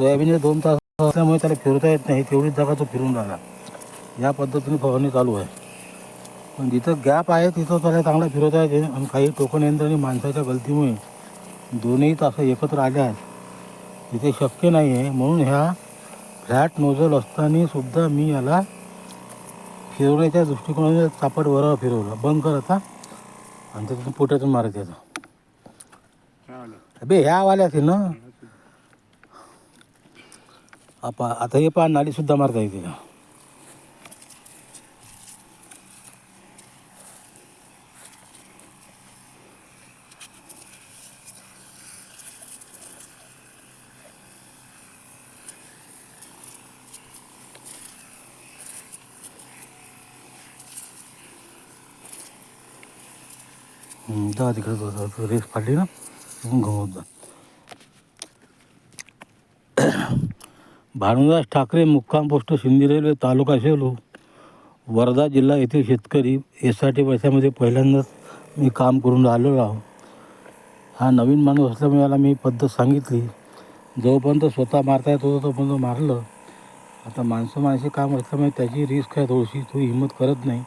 सोयाबीनचे दोन तास असल्यामुळे त्याला फिरता येत नाही तेवढीच जागा तो फिरून राहिला या पद्धतीने फवारणी चालू आहे. पण जिथं गॅप आहे तिथं त्याला चांगला फिरवता येते आणि काही टोकन यंत्र आणि माणसाच्या गलतीमुळे दोन्ही तास एकत्र आले आहेत. तिथे शक्य नाही आहे म्हणून ह्या फ्लॅट नोझल असताना सुद्धा मी याला फिरवण्याच्या दृष्टिकोनाने चापट वरावर फिरवलं. बंद कर आता. आणि त्यातून पोट्यातून मारत याचा अबे ह्या वाल्या ना. आपा आता हे पहा नालीसुद्धा मारता येते का हं, जा तिकडे जा, जा, जा. रेस फाडली ना मग गमवत जा भानुदास ठाकरे मुक्काम पोस्ट सिंधी रेल्वे तालुका सेलू. वर्धा जिल्हा येथील शेतकरी एस आर टी पैशामध्ये पहिल्यांदाच मी काम करून राहिलेलो आहो. हा नवीन माणूस असल्यामुळे याला मी पद्धत सांगितली. जोपर्यंत स्वतः मारता येत होतं तोपर्यंत मारलं. आता माणसं माणसे काम असल्यामुळे त्याची रिस्क आहे थोडीशी तो हिंमत करत नाही.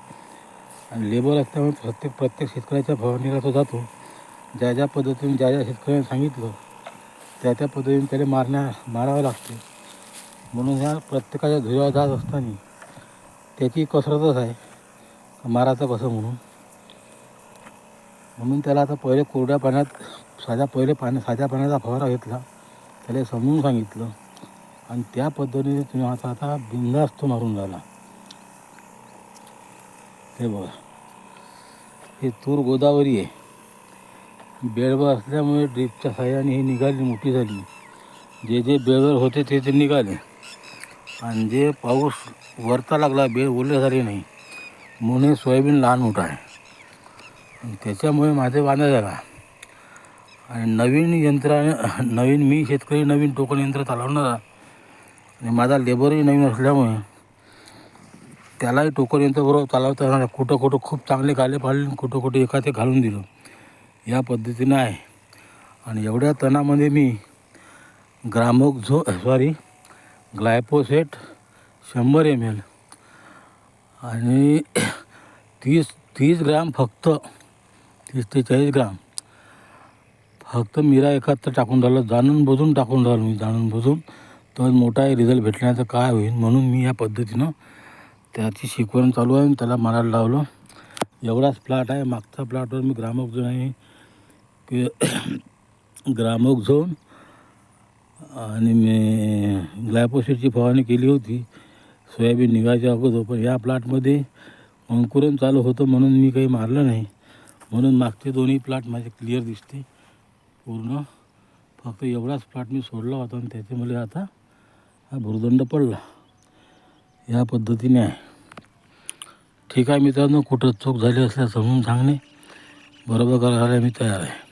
आणि लेबर असल्यामुळे प्रत्येक प्रत्येक शेतकऱ्याच्या फवारणीला तो जातो. ज्या ज्या पद्धतीने ज्या ज्या शेतकऱ्यांनी सांगितलं त्या त्या पद्धतीने त्याला मारण्या मारावं लागते म्हणून ह्या प्रत्येकाच्या धुऱ्यावर जात असताना त्याची कसरतच आहे. मारायचं कसं म्हणून? म्हणून त्याला आता पहिले कोरड्या पाण्यात साध्या पहिले पाण्या साध्या पाण्याचा फवारा घेतला. त्याला समजून सांगितलं. आणि त्या पद्धतीने तुम्ही आता आता बिंदास्त तो मारून झाला हे बघा. हे तूर गोदावरी आहे. बेळवर असल्यामुळे ड्रीपच्या साह्याने ही निघाली मोठी झाली. जे जे बेळवर होते ते ते निघाले. आणि जे पाऊस वरता लागला बेड ओले झाले नाही म्हणून सोयाबीन लहान मोठा आहे. आणि त्याच्यामुळे माझे वांदा झाला. आणि नवीन यंत्राने नवीन मी शेतकरी नवीन टोकन यंत्र चालवणारा आणि माझा लेबरही नवीन असल्यामुळे त्यालाही टोकन यंत्राबरोबर चालवता येणार कुठं कुठं खूप चांगले गाले पाडले आणि कुठं कुठं एका ते घालून दिलं. या पद्धतीनं आहे. आणि एवढ्या तणामध्ये मी ग्रामोक झो सॉरी ग्लायपोसेट शंभर एम एल आणि तीस तीस ग्राम फक्त तीस ते चाळीस ग्राम. फक्त मिरा एकाहत्तर टाकून राहिलं जाणून बुजून टाकून राहिलो मी जाणून बुजून. तर मोठा रिझल्ट भेटण्याचं काय होईल म्हणून मी या पद्धतीनं त्याची शिकवण चालू आहे त्याला मारायला लावलं. एवढाच प्लॉट आहे मागचा प्लॉटवर मी ग्रामोक झोन आहे. की ग्रामोक झोन आणि मी ग्लायपोसेटची फवारणी केली होती. सोयाबीन निघायच्या अगोदर पण या प्लॉटमध्ये अंकुरण चालू होतं म्हणून मी काही मारलं नाही. म्हणून मागचे दोन्ही प्लॉट माझे क्लिअर दिसते. पूर्ण. फक्त एवढाच प्लॉट मी सोडला होता आणि त्याच्यामुळे आता हा भुर्दंड पडला. या पद्धतीने आहे. ठीक आहे मित्रांनो कुठं चूक झाली असल्यास समजून सांगणे. बरोबर करायला मी तयार आहे.